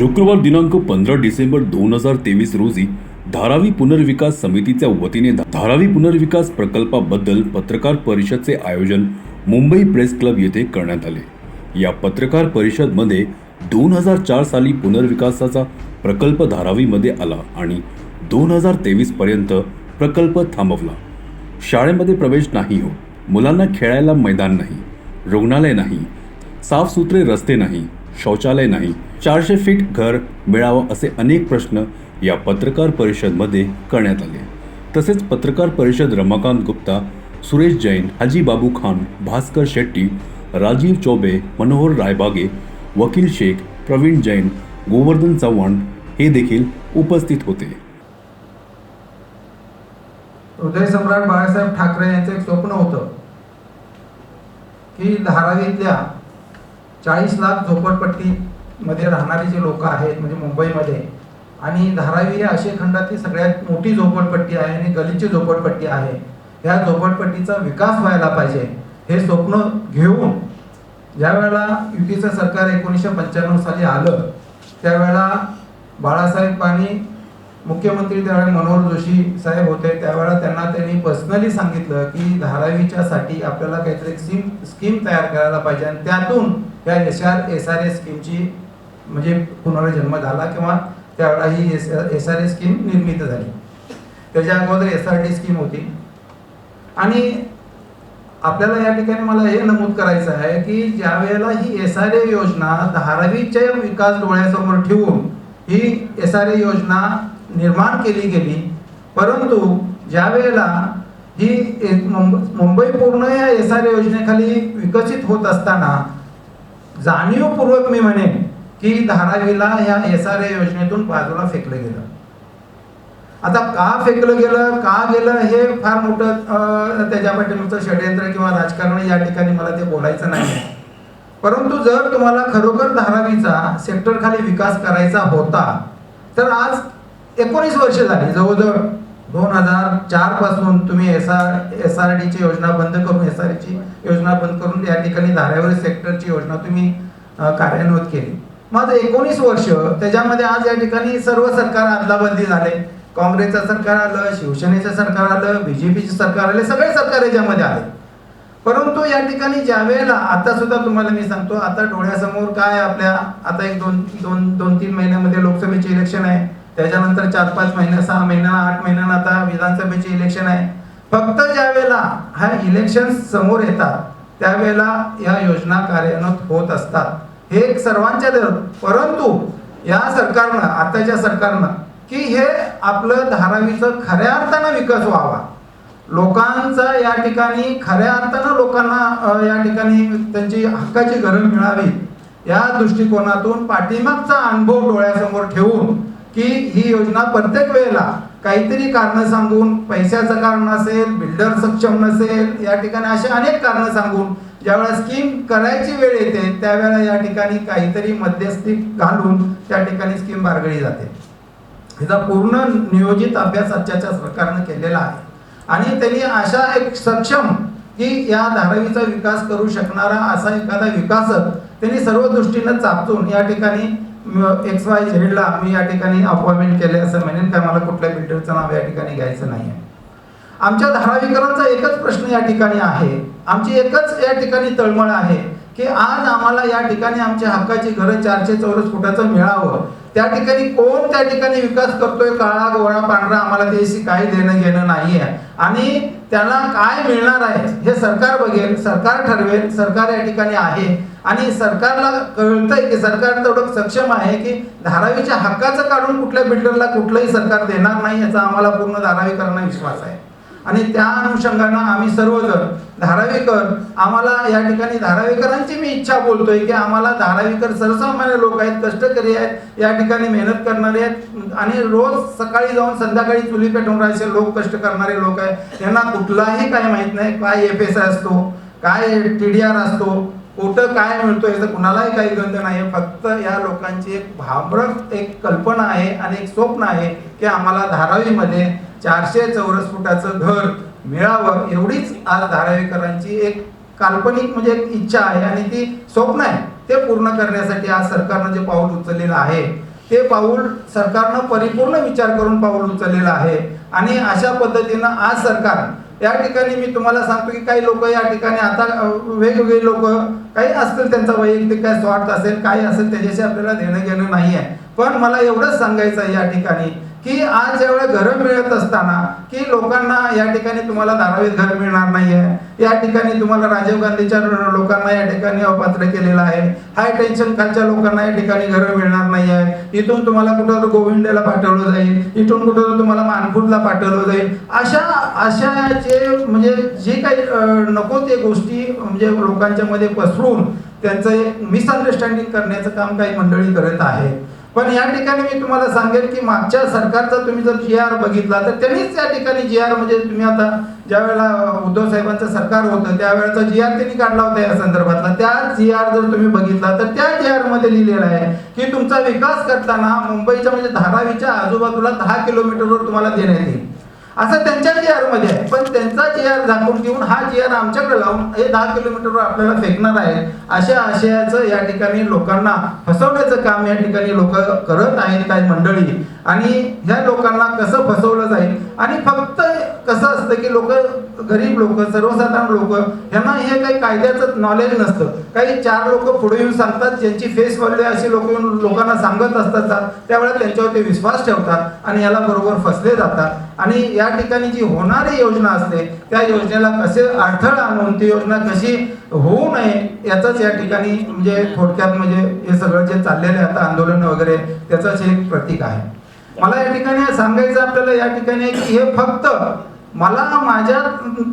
शुक्रवार दिनांक पंधरा डिसेंबर दोन हजार तेवीस रोजी धारावी पुनर्विकास समितीच्या वतीने धारावी पुनर्विकास प्रकल्पाबद्दल पत्रकार परिषदचे आयोजन मुंबई प्रेस क्लब येथे करण्यात आले. या पत्रकार परिषदमध्ये दोन हजार चार साली पुनर्विकासाचा प्रकल्प धारावीमध्ये आला आणि दोन हजार तेवीस पर्यंत प्रकल्प थांबवला. शाळेमध्ये प्रवेश नाही हो मुलांना खेळायला मैदान नाही. रुग्णालय नाही. साफसुथरे रस्ते नाही. शौचालय नाही. चारशे फीट घर मिळावं असे अनेक प्रश्न या पत्रकार परिषदमध्ये करण्यात आले. तसेच पत्रकार परिषद रमाकांत गुप्ता सुरेश जैन हाजी बाबू खान भास्कर शेट्टी राजीव चौबे मनोहर रायबागे वकील शेख प्रवीण जैन गोवर्धन चव्हाण हे देखील उपस्थित होते. हृदयसम्राट बाळासाहेब ठाकरे यांचं एक स्वप्न होतं की धारावीतल्या चाळीस लाख झोपडपट्टीमध्ये राहणारे जे लोक आहेत म्हणजे मुंबईमध्ये आणि धारावी हे आशिया खंडातली सगळ्यात मोठी झोपडपट्टी आहे आणि गलिच्छ झोपडपट्टी आहे ह्या झोपडपट्टीचा विकास व्हायला पाहिजे हे स्वप्न घेऊन ज्यावेळेला युतीचं सरकार एकोणीसशे पंच्याण्णव साली आलं त्यावेळेला बाळासाहेब आणि मुख्यमंत्री त्यावेळेला मनोहर जोशी साहेब होते त्यावेळेला त्यांना त्यांनी पर्सनली सांगितलं की धारावीच्या साठी आपल्याला काहीतरी स्कीम स्कीम तयार करायला पाहिजे आणि त्यातून या S R S R A स्कीमची म्हणजे पुनर्जन्म झाला किंवा त्यावेळेला ही S S R A scheme निर्मित झाली. त्याच्या अगोदर एस आर टी स्कीम होती. आणि आपल्याला या ठिकाणी मला हे नमूद करायचं आहे की ज्या वेळेला ही एस आर ए योजना धारावीच्या विकास डोळ्यासमोर ठेवून ही एस आर ए योजना निर्माण केली गेली परंतु ज्या वेळेला ही मुंबई पूर्ण या एस आर ए योजनेखाली विकसित होत असताना जाणीवपूर्वक मी म्हणेन की धारावीला ह्या एस आर ए योजनेतून बाजूला फेकलं गेलं. आता का फेकलं गेलं? का गेलं? हे फार मोठं अं, त्याच्या पाठीमागचं षडयंत्र किंवा राजकारण या ठिकाणी मला ते बोलायचं नाही. परंतु जर तुम्हाला खरोखर धारावीचा सेक्टर खाली विकास करायचा होता तर आज एकोणीस वर्ष झाली जवळजवळ दोन हजार चारपासून तुम्ही एस आर एस आर ची योजना बंद करून एस आर ची योजना बंद करून या ठिकाणी धारावी सेक्टरची योजना तुम्ही कार्यान्वित केली. माझं एकोणीस वर्ष त्याच्यामध्ये आज या ठिकाणी सर्व सरकार अदलाबदली झाले. काँग्रेसचं सरकार आलं शिवसेनेचं सरकार आलं बीजेपीचं सरकार आले सगळे सरकार याच्यामध्ये आले. परंतु या ठिकाणी ज्या वेळेला आता सुद्धा तुम्हाला मी सांगतो आता डोळ्यासमोर काय आपल्या आता एक दोन दोन दोन तीन महिन्यामध्ये लोकसभेचे इलेक्शन आहे. त्याच्यानंतर चार पाच महिना सहा महिन्याला आठ महिन्याला आता विधानसभेचे इलेक्शन आहे. फक्त ज्या वेळेला हा इलेक्शन समोर येतात त्यावेळेला या योजना कार्यान्वित होत असतात. हे एक सर्वांच्या दर परंतु या सरकारनं आताच्या सरकारनं की हे आपलं धारावीचं खऱ्या अर्थानं विकास व्हावा. लोकांचा या ठिकाणी खऱ्या अर्थानं लोकांना या ठिकाणी त्यांची हक्काची गरज मिळावी या दृष्टिकोनातून पाठीमागचा अनुभव डोळ्यासमोर ठेवून की ही योजना प्रत्येक वेळेला काहीतरी कारण सांगून पैशाचं कारण असेल बिल्डर सक्षम नसेल या ठिकाणी असे अनेक कारण सांगून ज्यावेळेला स्कीम करायची वेळ येते त्यावेळेला या ठिकाणी काहीतरी मध्यस्थी घालून त्या ठिकाणी स्कीम बारगळी जाते. हिचा पूर्ण नियोजित अभ्यास आजच्या सरकारनं केलेला आहे. आणि त्यांनी अशा एक सक्षम की या धारावीचा विकास करू शकणारा असा एखादा विकासक त्यांनी सर्व दृष्टीनं चापचून या ठिकाणी एक्स वाय झेडला मी या ठिकाणी अपॉइंटमेंट केले असं म्हणेन काय मला कुठल्या बिल्डरचं नाव या ठिकाणी घ्यायचं नाही आहे आमच्या धारावीकरांचा एकच प्रश्न या ठिकाणी आहे. आमची एकच या ठिकाणी तळमळ आहे की आज आम्हाला या ठिकाणी आमच्या हक्काची घरं चारशे चौरस फुटाचं मिळावं. त्या ठिकाणी कोण त्या ठिकाणी विकास करतोय काळा गोळा पांढरा आम्हाला त्याशी काही देणं घेणं नाही आहे आणि त्याला काय मिळणार आहे हे सरकार बघेल सरकार ठरवेल सरकार या ठिकाणी आहे. आणि सरकारला कळतंय की सरकार तेवढं सक्षम आहे की धारावीच्या हक्काचं काढून कुठल्या बिल्डरला कुठलंही सरकार देणार नाही याचा आम्हाला पूर्ण धारावीकरांना विश्वास आहे. आणि त्या अनुषंगानं आम्ही सर्वजण धारावीकर आम्हाला या ठिकाणी धारावीकरांची मी इच्छा बोलतोय की आम्हाला धारावीकर सर्वसामान्य लोक आहेत कष्टकरी आहेत या ठिकाणी मेहनत करणारे आहेत. आणि रोज सकाळी जाऊन संध्याकाळी चुली पेटवून राहायचे लोक कष्ट करणारे लोक आहेत. यांना कुठलाही काय माहीत नाही काय एफ एस असतो काय टी डी आर असतो कुठं काय मिळतो याचं कुणालाही काही गंध नाही फक्त या लोकांची एक भाबरक एक कल्पना आहे आणि एक स्वप्न आहे की आम्हाला धारावीमध्ये चारशे चौरस फुटाचं घर मिळावं एवढीच आज धारावीकरांची एक काल्पनिक म्हणजे एक इच्छा आहे आणि ती स्वप्न आहे. ते पूर्ण करण्यासाठी आज सरकारनं जे पाऊल उचललेलं आहे ते पाऊल सरकारनं परिपूर्ण विचार करून पाऊल उचललेलं आहे. आणि अशा पद्धतीनं आज सरकार या ठिकाणी मी तुम्हाला सांगतो की काही लोक या ठिकाणी आता वेगवेगळे लोक काही असतील त्यांचा वैयक्तिक काय स्वार्थ असेल काही असेल त्याच्याशी आपल्याला देणं घेणं नाही आहे पण मला एवढंच सांगायचं आहे या ठिकाणी की आज ज्यावेळेला घरं मिळत असताना की लोकांना या ठिकाणी तुम्हाला धारावीत घर मिळणार नाही आहे या ठिकाणी तुम्हाला राजीव गांधीच्या लोकांना या ठिकाणी अपात्र केलेलं आहे हाय टेन्शन खालच्या लोकांना या ठिकाणी घरं मिळणार नाही आहे इथून तुम्हाला कुठं गोविंदेला पाठवलं जाईल इथून कुठं तुम्हाला मानपूरला पाठवलं जाईल अशा अशा जे म्हणजे जे काही नको ते गोष्टी म्हणजे लोकांच्या मध्ये पसरून त्यांचं एक मिसअंडरस्टँडिंग करण्याचं काम काही मंडळी करत आहे पण या ठिकाणी मी तुम्हाला सांगेन की मागच्या सरकारचा तुम्ही जर जी आर बघितला तर त्यांनीच त्या ठिकाणी जी आर म्हणजे तुम्ही आता ज्या वेळेला उद्धव साहेबांचं सरकार होतं त्यावेळेचा जी आर त्यांनी काढला होता या संदर्भातला. त्या जी आर जर तुम्ही बघितला तर त्या जी आरमध्ये लिहिलेलं आहे की तुमचा विकास करताना मुंबईच्या म्हणजे धारावीच्या आजूबाजूला दहा किलोमीटरवर तुम्हाला देण्यात येईल. असं त्यांच्या जी आरमध्ये आहे. पण त्यांचा जी आर दाखवून देऊन हा जी आर आमच्याकडे लावून हे दहा किलोमीटरवर आपल्याला फेकणार आहे. अशा आशयाचं या ठिकाणी लोकांना फसवण्याचं काम या ठिकाणी लोक करत आहेत काही मंडळी. आणि ह्या लोकांना कसं फसवलं जाईल? आणि फक्त कसं असतं की लोक गरीब लोक सर्वसाधारण लोक यांना हे काही कायद्याचं नॉलेज नसतं. काही चार लोक पुढे येऊन सांगतात ज्यांची फेस वळले अशी लोक येऊन लोकांना सांगत असतात त्यावेळेला त्यांच्यावर ते विश्वास ठेवतात आणि याला बरोबर फसले जातात. आणि या ठिकाणी जी होणारी योजना असते त्या योजनेला कसे अडथळा आणून ती योजना कशी होऊ नये याचाच या ठिकाणी म्हणजे थोडक्यात म्हणजे हे सगळं जे चाललेले आता आंदोलन वगैरे त्याचंच एक प्रतीक आहे. मला या ठिकाणी सांगायचं आपल्याला या ठिकाणी की हे फक्त मला माझ्या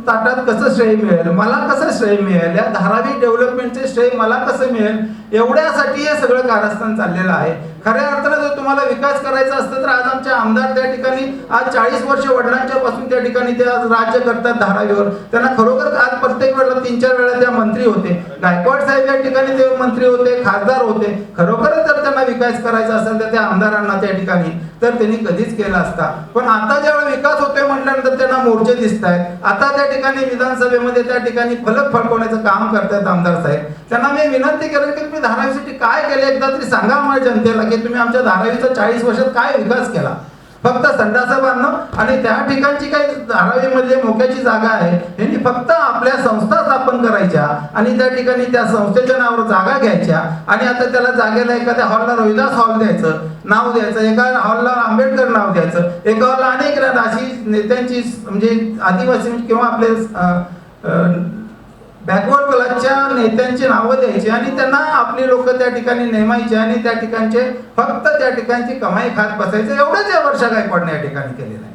ताटात कसं श्रेय मिळेल? मला कसं श्रेय मिळेल? या धारावी डेव्हलपमेंटचे श्रेय मला कसं मिळेल? एवढ्यासाठी हे सगळं कारस्थान चाललेलं आहे. खऱ्या अर्थानं जर तुम्हाला विकास करायचा असतं तर आज आमचे आमदार त्या ठिकाणी आज चाळीस वर्ष वडिलांच्या पासून त्या ठिकाणी ते आज राज्य करतात धारावीवर. त्यांना खरोखर आज प्रत्येक वेळेला तीन चार वेळा त्या मंत्री होते. गायकवाड साहेब या ठिकाणी ते मंत्री होते खासदार होते. खरोखरच जर त्यांना विकास करायचा असेल तर त्या आमदारांना त्या ठिकाणी तर त्यांनी कधीच केला असता. पण आता ज्यावेळेला विकास होतोय म्हटल्यानंतर त्यांना मोर्चे दिसत आहेत आता त्या ठिकाणी विधानसभेमध्ये त्या ठिकाणी फलक फडकवण्याचं काम करतायत आमदार साहेब. त्यांना मी विनंती केली की तुम्ही धारावीसाठी काय केलं एकदा तरी सांगा आम्हाला जनतेला की तुम्ही आमच्या धारावीचा चाळीस वर्षात काय विकास केला? फक्त संडास बांधणं आणि त्या ठिकाणची काही धारावीमध्ये मोक्याची जागा आहे यांनी फक्त आपल्या संस्था स्थापन करायच्या आणि त्या ठिकाणी त्या संस्थेच्या नावावर जागा घ्यायच्या आणि आता त्याला जागेला एखाद्या हॉलला रोहिदास हॉल द्यायचं नाव द्यायचं एका हॉलला आंबेडकर नाव द्यायचं एका हॉलला अनेक अशी नेत्यांची म्हणजे आदिवासी किंवा आपले बॅकवर्ड क्लासच्या नेत्यांची नावं द्यायची आणि त्यांना आपली लोक त्या ठिकाणी नेमायचे आणि त्या ठिकाणचे फक्त त्या ठिकाणची कमाई खात बसायचं. एवढंच या वर्षा गायकवाडने या ठिकाणी केलेलं आहे.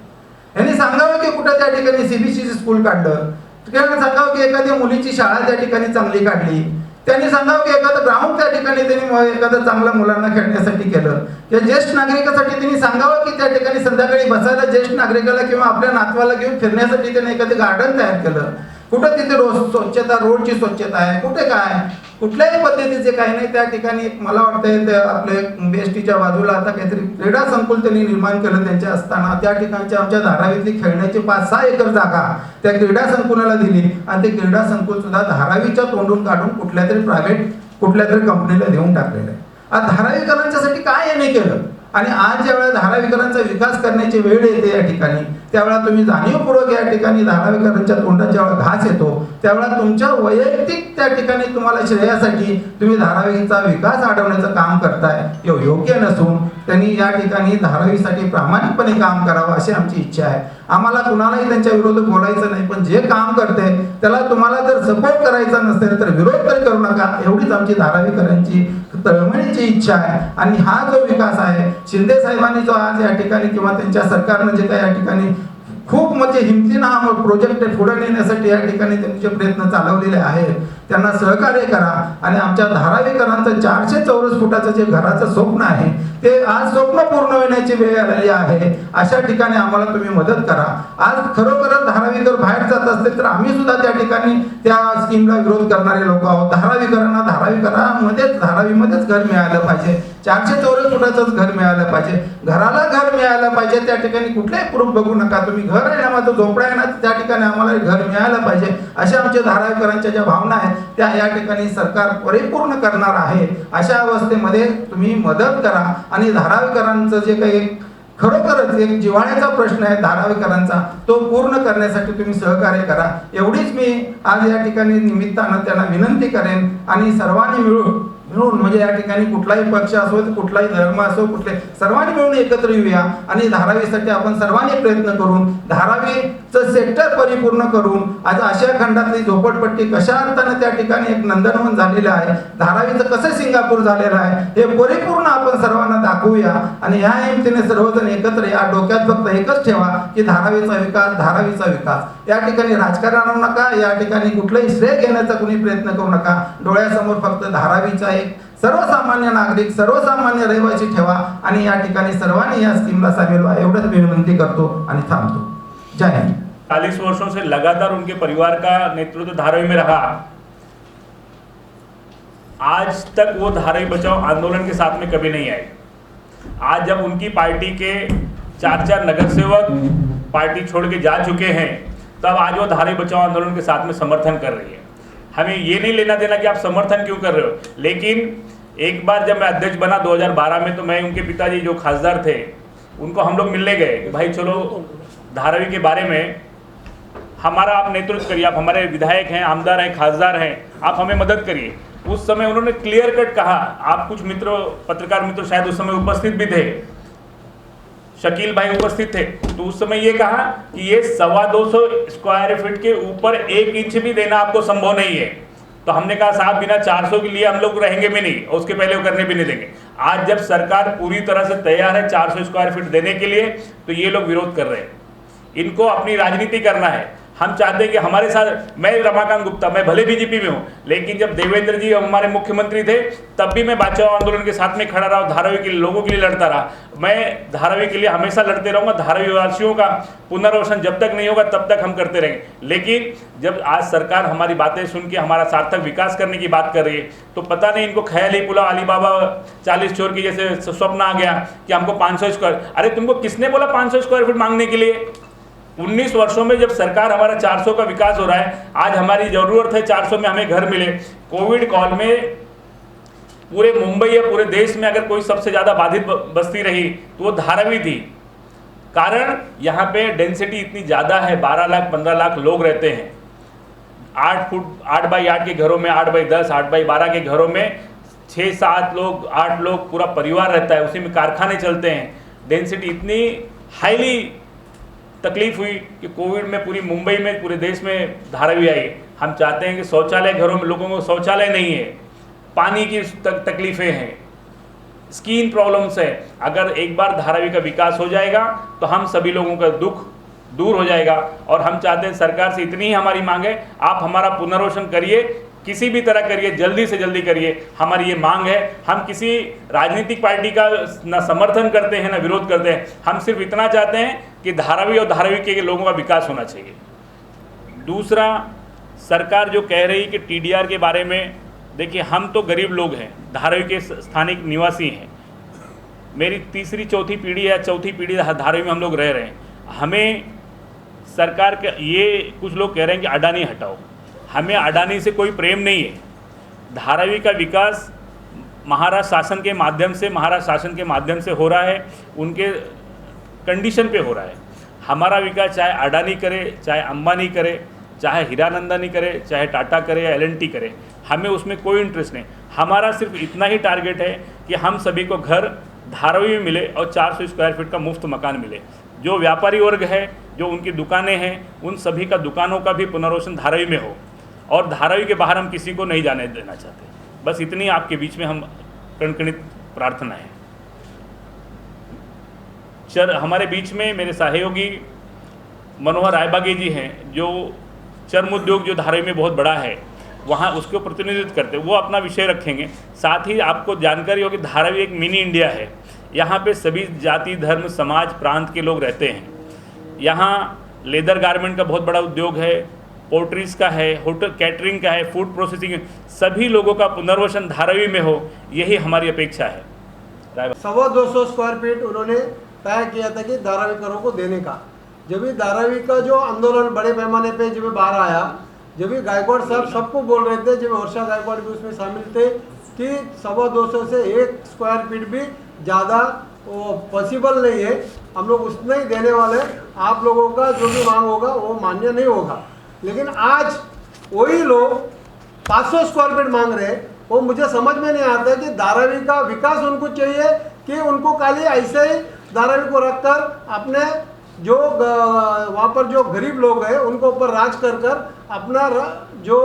यांनी सांगावं की कुठं त्या ठिकाणी सीबीसी स्कूल काढलं? त्यांनी सांगावं की एखाद्या मुलीची शाळा त्या ठिकाणी चांगली काढली. त्यांनी सांगावं की एखादं ग्राउंड त्या ठिकाणी त्यांनी एखादं चांगलं मुलांना खेळण्यासाठी केलं. किंवा ज्येष्ठ नागरिकासाठी त्यांनी सांगावं की त्या ठिकाणी संध्याकाळी बसायला ज्येष्ठ नागरिकाला किंवा आपल्या नातवाला घेऊन फिरण्यासाठी त्यांनी एखादं गार्डन तयार केलं. कुठं तिथे रोज स्वच्छता रोडची स्वच्छता आहे? कुठे काय कुठल्याही पद्धतीचे काही नाही त्या ठिकाणी मला वाटतंय ते आपले बेस्टीच्या बाजूला आता काहीतरी क्रीडा संकुल त्यांनी निर्माण केलं त्यांच्या असताना त्या ठिकाणच्या आमच्या धारावीतली खेळण्याची पाच सहा एकर जागा त्या क्रीडा संकुलाला दिली. आणि ते क्रीडा संकुल सुद्धा धारावीच्या तोंडून काढून कुठल्या तरी प्रायव्हेट कुठल्या तरी कंपनीला देऊन टाकलेलं आहे. धारावीकरांच्यासाठी काय याने केलं? आणि आज ज्यावेळेला धारावीकरांचा विकास करण्याची वेळ येते या ठिकाणी त्यावेळा तुम्ही जाणीवपूर्वक या ठिकाणी धारावीकरांच्या तोंडात ज्यावेळा घास येतो. त्यावेळा तुमच्या वैयक्तिक त्या ठिकाणी तुम्हाला श्रेयासाठी तुम्ही धारावीचा विकास अडवण्याचं काम करताय. हे योग्य नसून त्यांनी या ठिकाणी धारावीसाठी प्रामाणिकपणे काम करावं अशी आमची इच्छा आहे. आम्हाला कुणालाही त्यांच्या विरोधात बोलायचं नाही पण जे काम करते त्याला तुम्हाला जर सपोर्ट करायचा नसेल तर विरोध तरी करू नका. एवढीच आमची धारावीकरांची तळमळीची इच्छा आहे. आणि हा जो विकास आहे शिंदे साहेबांनी जो आज या ठिकाणी किंवा त्यांच्या सरकारनं जे काही या ठिकाणी खूप म्हणजे हिमतीनं हा प्रोजेक्ट पुढे नेण्यासाठी या ठिकाणी त्यांचे प्रयत्न चालवलेले आहेत त्यांना सहकार्य करा आणि आमच्या धारावीकरांचं चारशे चौरस फुटाचं जे घराचं स्वप्न आहे ते आज स्वप्न पूर्ण होण्याची वेळ आलेली आहे. अशा ठिकाणी आम्हाला तुम्ही मदत करा. आज खरोखरच धारावीकर बाहेर जात असतील तर आम्ही सुद्धा त्या ठिकाणी त्या स्कीमला विरोध करणारे लोक आहोत. धारावीकरांना धारावीकरामध्येच धारावीमध्येच घर मिळालं पाहिजे. चारशे चौरस फुटाचंच घर मिळालं पाहिजे. घराला घर मिळालं पाहिजे. त्या ठिकाणी कुठलाही प्रूफ बघू नका. तुम्ही घर आहे ना माझं झोपडा आहे ना त्या ठिकाणी आम्हाला घर मिळालं पाहिजे. अशा आमच्या धारावीकरांच्या ज्या भावना आहेत त्या या ठिकाणी सरकार परिपूर्ण करणार आहे. अशा अवस्थेमध्ये तुम्ही मदत करा आणि धारावीकरांचं जे काही खरोखरच एक जिव्हाळ्याचा प्रश्न आहे धारावीकरांचा तो पूर्ण करण्यासाठी तुम्ही सहकार्य करा. एवढीच मी आज या ठिकाणी निमित्तानं त्यांना विनंती करेन आणि सर्वांनी मिळून मिळून म्हणजे या ठिकाणी कुठलाही पक्ष असो कुठलाही धर्म असो कुठले सर्वांनी मिळून एकत्र येऊया आणि धारावीसाठी आपण सर्वांनी प्रयत्न करून धारावीचं सेक्टर परिपूर्ण करून आज आशिया खंडातली झोपडपट्टी कशा अर्थानं त्या ठिकाणी एक नंदनवन झालेलं आहे धारावीचं कसं सिंगापूर झालेलं आहे हे परिपूर्ण आपण सर्वांना दाखवूया आणि ह्या हिमतीने सर्वजण एकत्र या डोक्यात फक्त एकच ठेवा की धारावीचा विकास धारावीचा विकास. या ठिकाणी राजकारण आणू नका या ठिकाणी कुठलंही श्रेय घेण्याचा कुणी प्रयत्न करू नका. डोळ्यासमोर फक्त धारावीचा एक सर्वसामान्य नागरिक सर्वसामान्य रहिवासी ठेवा आणि या ठिकाणी सर्वांनी या स्कीमला सामील व्हा. एवढंच विनंती करतो आणि थांबतो. जय हिंद. चालीस वर्षों से लगातार उनके परिवार का नेतृत्व धारावी में रहा? आज तक वो धारावी बचाओ आंदोलन के साथ में कभी नहीं आए। आज जब उनकी पार्टी के चार चार नगर सेवक पार्टी छोड़ के जा चुके हैं तब आज वो धारावी बचाओ आंदोलन के साथ में समर्थन कर रही है। हमें ये नहीं लेना देना कि आप समर्थन क्यों कर रहे हो। लेकिन एक बार जब मैं अध्यक्ष बना 2012 में तो मैं उनके पिताजी जो खासदार थे, उनको हम लोग मिलने गए कि भाई चलो, धारावी के बारे में हमारा आप नेतृत्व करिए, आप हमारे विधायक हैं, आमदार हैं, खासदार हैं, आप हमें मदद करिए। उस समय उन्होंने क्लियर कट कहा। आप कुछ मित्र, पत्रकार मित्र शायद उस समय उपस्थित भी थे। शकील भाई उपस्थित थे। तो उस समय ये कहा कि ये सवा दो सौ स्क्वायर फीट के ऊपर एक इंच भी देना आपको संभव नहीं है। तो हमने कहा, साहब, बिना 400 के लिए हम लोग रहेंगे भी नहीं और उसके पहले वो करने भी नहीं देंगे। आज जब सरकार पूरी तरह से तैयार है 400 स्क्वायर फीट देने के लिए तो ये लोग विरोध कर रहे हैं। इनको अपनी राजनीति करना है। हम चाहते हैं कि हमारे साथ, मैं रमाकांत गुप्ता, मैं भले बीजेपी में हूँ, लेकिन जब देवेंद्र जी हमारे मुख्यमंत्री थे, तब भी मैं बचाओ आंदोलन के साथ में खड़ा रहा धारावी के लिए लोगों के लिए लड़ता रहा। मैं धारावी के लिए हमेशा लड़ते रहूँगा, धारावी वासियों का पुनर्वसन जब तक नहीं होगा, तब तक हम करते रहेंगे। लेकिन जब आज सरकार हमारी बातें सुन के हमारा सार्थक विकास करने की बात कर रही है तो पता नहीं इनको ख्याल ही पुला अलीबाबा चालीस चोर की जैसे स्वप्न आ गया कि हमको 500 स्क्वायर अरे तुमको किसने बोला 500 स्क्वायर फीट मांगने के लिए? 19 वर्षों में जब सरकार हमारा 400 का विकास हो रहा है, आज हमारी ज़रूरत है 400 में हमें घर मिले। कोविड कॉल में पूरे मुंबई या पूरे देश में अगर कोई सबसे ज़्यादा बाधित बस्ती रही तो वो धारावी थी। कारण यहाँ पे डेंसिटी इतनी ज़्यादा है 12 लाख 15 लाख लोग रहते हैं। आठ फुट, आठ बाई आठ के घरों में, आठ बाई दस, आठ बाई बारह के घरों में छः सात लोग, आठ लोग, पूरा परिवार रहता है, उसी में कारखाने चलते हैं। डेंसिटी इतनी हाईली तकलीफ़ हुई कि कोविड में पूरी मुंबई में पूरे देश में धारावी आई। हम चाहते हैं कि शौचालय घरों में लोगों को शौचालय नहीं है। पानी की तक, तकलीफ़ें हैं। स्किन प्रॉब्लम्स है। अगर एक बार धारावी का विकास हो जाएगा तो हम सभी लोगों का दुख दूर हो जाएगा। और हम चाहते हैं सरकार से इतनी ही हमारी मांग है आप हमारा पुनर्वसन करिए किसी भी तरह करिए, जल्दी से जल्दी करिए। हमारी ये मांग है, हम किसी राजनीतिक पार्टी का ना समर्थन करते हैं, ना विरोध करते हैं। हम सिर्फ़ इतना चाहते हैं कि धारावी और धारावी के लोगों का विकास होना चाहिए। दूसरा, सरकार जो कह रही कि टीडीआर के बारे में, देखिए, हम तो गरीब लोग हैं, धारावी के स्थानिक निवासी हैं। मेरी तीसरी, चौथी पीढ़ी या चौथी पीढ़ी धारावी में हम लोग रह रहे हैं। हमें सरकार के, ये कुछ लोग कह रहे हैं कि अडानी हटाओ। हमें अडानी से कोई प्रेम नहीं है। धारावी का विकास महाराष्ट्र शासन के माध्यम से महाराष्ट्र शासन के माध्यम से हो रहा है, उनके कंडीशन पे हो रहा है। हमारा विकास चाहे अडानी करे, चाहे अंबानी करे, चाहे हीरानंदानी करे, चाहे टाटा करे या एलएनटी करे, हमें उसमें कोई इंटरेस्ट नहीं। हमारा सिर्फ़ इतना ही टारगेट है कि हम सभी को घर धारावी में मिले और 400 स्क्वायर फीट का मुफ़्त मकान मिले। जो व्यापारी वर्ग है, जो उनकी दुकानें हैं, उन सभी का दुकानों का भी पुनर्वसन धारावी में हो। और धारावी के बाहर हम किसी को नहीं जाने देना चाहते। बस इतनी आपके बीच में हम कणकणित प्रार्थना है। चर, हमारे बीच में मेरे सहयोगी मनोहर रायबागे जी हैं, जो चर्म उद्योग जो धारावी में बहुत बड़ा है, वहाँ उसको प्रतिनिधित्व करते वो अपना विषय रखेंगे। साथ ही आपको जानकारी होगी, धारावी एक मिनी इंडिया है। यहाँ पे सभी जाति, धर्म, समाज, प्रांत के लोग रहते हैं। यहाँ लेदर गारमेंट का बहुत बड़ा उद्योग है। पोल्ट्रीज का है, होटल कैटरिंग का है, फ़ूड प्रोसेसिंग, सभी लोगों का पुनर्वसन धारावी में हो, यही हमारी अपेक्षा है। सवा दो सौ स्क्वायर फीट उन्होंने तय किया था कि धारावीकरों को देने का। जब भी धारावी का जो आंदोलन बड़े पैमाने पे जब बाहर आया, जब भी गायकवाड़ साहब सबको बोल रहे थे, जब वर्षा गायकवाड़ भी उसमें शामिल थे, कि सवा दो सौ से एक स्क्वायर फीट भी ज़्यादा वो पॉसिबल नहीं है, हम लोग उतना ही देने वाले। आप लोगों का जो भी मांग होगा, वो मान्य नहीं होगा। लेकिन आज वही लोग 500 स्क्वायर फीट मांग रहे हैं। वो मुझे समझ में नहीं आता कि धारावी का विकास उनको चाहिए कि उनको खाली ऐसे ही धारावी को रखकर अपने जो वहाँ पर जो गरीब लोग हैं, उनको ऊपर राज कर कर अपना जो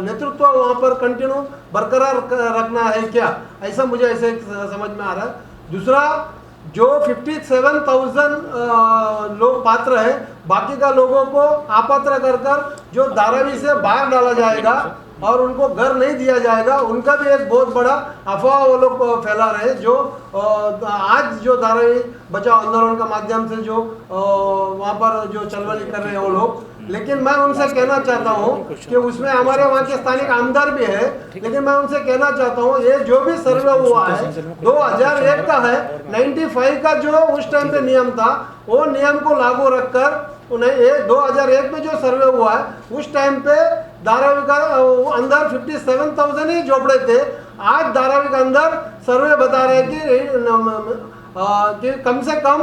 नेतृत्व वहाँ पर कंटिन्यू बरकरार रखना है क्या? ऐसा मुझे ऐसे समझ में आ रहा है। दूसरा जो 57,000 लोग पात्र हैं बाकी का लोगों को अपात्र कर कर जो धारावी से बाहर डाला जाएगा और उनको घर नहीं दिया जाएगा उनका भी एक बहुत बड़ा अफवाह वो लोग फैला रहे हैं जो आज जो धारावी बचाओ आंदोलन का माध्यम से जो वहाँ पर जो चलवली कर रहे हैं वो लोग लेकिन मैं उनसे कहना चाहता हूँ कि उसमें हमारे वहाँ के स्थानीय आमदार भी है लेकिन मैं उनसे कहना चाहता हूँ ये जो भी सर्वे हुआ है 2001 का है 95 का जो उस टाइम पे नियम था वो नियम को लागू रखकर उन्हें ये 2001 में जो सर्वे हुआ है उस टाइम पे धारावी का अंदर 57,000 ही झोपड़े थे। आज धारावी के अंदर सर्वे बता रहे कि कि कम से कम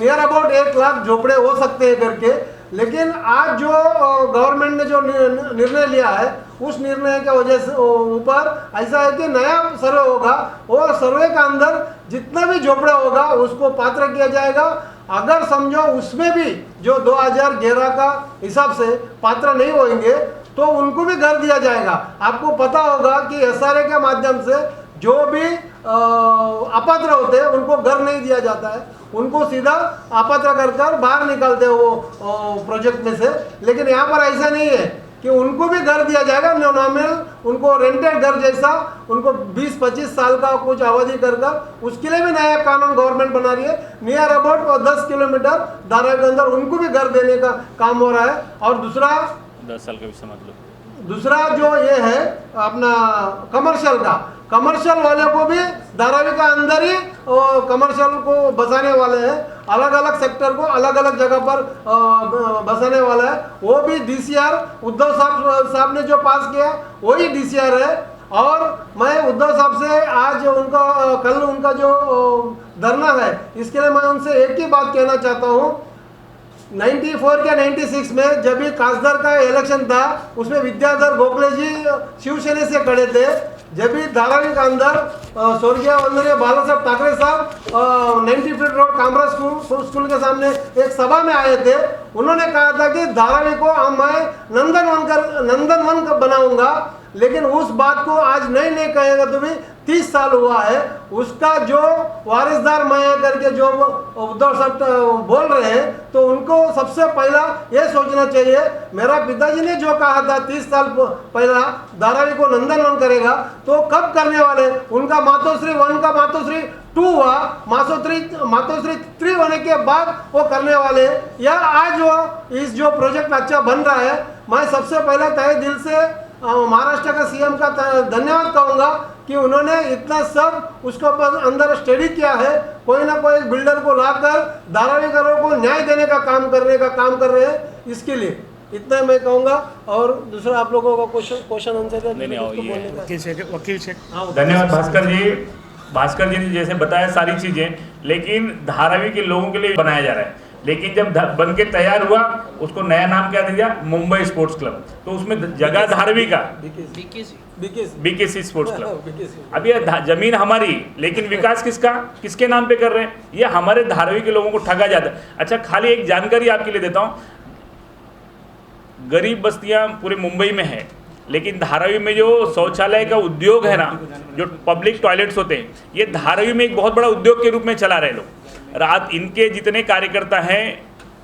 नियर अबाउट एक लाख झोपड़े हो सकते हैं करके। लेकिन आज जो गवर्नमेंट ने जो निर्णय लिया है, उस निर्णय के वजह से ऊपर ऐसा है कि नया सर्वे होगा वो सर्वे के अंदर जितना भी झोपड़ा होगा, उसको पात्र किया जाएगा। अगर समझो उसमें भी जो 2011 का हिसाब से पात्र नहीं होंगे तो उनको भी घर दिया जाएगा। आपको पता होगा कि एस के माध्यम से जो भी अपात्र होते हैं, उनको घर नहीं दिया जाता है। उनको सीधा अपात्र कर कर बाहर निकालते हैं वो प्रोजेक्ट में से। लेकिन यहाँ पर ऐसा नहीं है कि उनको भी घर दिया जाएगा नॉमिनल उनको रेंटेड घर जैसा उनको 20-25 साल का कुछ अवधि कर कर उसके लिए भी नया कानून गवर्नमेंट बना रही है। नियर अबाउट और 10 किलोमीटर धारा के अंदर उनको भी घर देने का काम हो रहा है। और दूसरा दस साल का भी समझ लो। दूसरा जो ये है अपना कमर्शियल का कमर्शियल वाले को भी धारावी का अंदर ही कमर्शियल को बसाने वाले हैं। अलग अलग सेक्टर को अलग अलग जगह पर बसाने वाला है। वो भी डीसीआर उद्धव साहब साहब ने जो पास किया, वही डीसीआर है। और मैं उद्धव साहब से आज उनका, कल उनका जो धरना है, इसके लिए मैं उनसे एक ही बात कहना चाहता हूँ 94 के 96 में जब भी कासदार का इलेक्शन था, उसमें विद्याधर गोखले जी, शिवसेना से खड़े थे। जब भी धारावी के अंदर स्वर्गीय वंदनीय Bala Saheb Thackeray Saheb ninety feet road Kamra school school के सामने एक सभा में आए थे, उन्होंने कहा था कि धारावी को हम मैं नंदनवन कर, नंदनवन का बनाऊँगा। लेकिन उस बात को आज नहीं नहीं कहेगा तो भी तीस साल हुआ है, उसका जो वारिसदार मैं करके जो उद्धव साहब बोल रहे हैं तो उनको सबसे पहला ये सोचना चाहिए, मेरा पिताजी ने जो कहा था तीस साल पहला धारावी को नंदनवन करेगा तो कब करने वाले उनका मातोश्री वन का मातोश्री टू हुआ मातोश्री मातोश्री थ्री होने के बाद वो करने वाले। या आज वो इस जो प्रोजेक्ट अच्छा बन रहा है, मैं सबसे पहले तय दिल से महाराष्ट्र का सीएम का धन्यवाद कहूँगा कि उन्होंने इतना सब उसके ऊपर अंदर स्टडी किया है। कोई ना कोई बिल्डर को लाकर धारावी करों को न्याय देने का काम करने का काम कर रहे हैं। इसके लिए इतना मैं कहूँगा। और दूसरा आप लोगों का क्वेश्चन क्वेश्चन आंसर है वकील शेख हाँ, धन्यवाद। भास्कर जी। भास्कर जी ने जैसे बताया सारी चीज़ें लेकिन धारावी के लोगों के लिए बनाया जा रहा है। लेकिन जब बन के तैयार हुआ उसको नया नाम क्या दिया? Mumbai sports club. तो उसमें जगह धारवी का। BKC. BKC. BKC. Sports club. अब ये ज़मीन हमारी लेकिन विकास किसका? किसके नाम पे कर रहे हैं? ये हमारे धारवी के लोगों को ठगा जाता है। अच्छा खाली एक जानकारी आपके लिए देता हूँ। गरीब बस्तियाँ पूरे मुंबई में है लेकिन धारावी में जो शौचालय का उद्योग है ना जो पब्लिक टॉयलेट्स होते हैं ये धारावी में एक बहुत बड़ा उद्योग के रूप में चला रहे लोग। रात इनके जितने कार्यकर्ता हैं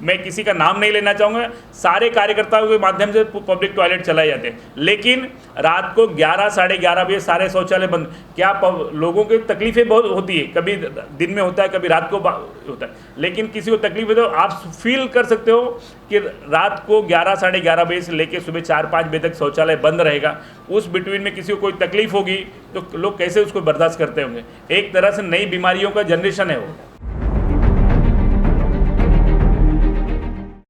मैं किसी का नाम नहीं लेना चाहूँगा सारे कार्यकर्ताओं के माध्यम से पब्लिक टॉयलेट चलाए जाते हैं। लेकिन रात को 11 साढ़े ग्यारह बजे सारे शौचालय बंद। क्या पब, लोगों की तकलीफें बहुत होती है? कभी दिन में होता है कभी रात को होता है। लेकिन किसी को तकलीफ़ है तो आप फील कर सकते हो कि रात को 11 साढ़े ग्यारह बजे से लेकर सुबह चार पाँच बजे तक शौचालय बंद रहेगा। उस बिटवीन में किसी को कोई तकलीफ़ होगी तो लोग कैसे उसको बर्दाश्त करते होंगे? एक तरह से नई बीमारियों का जनरेशन है वो।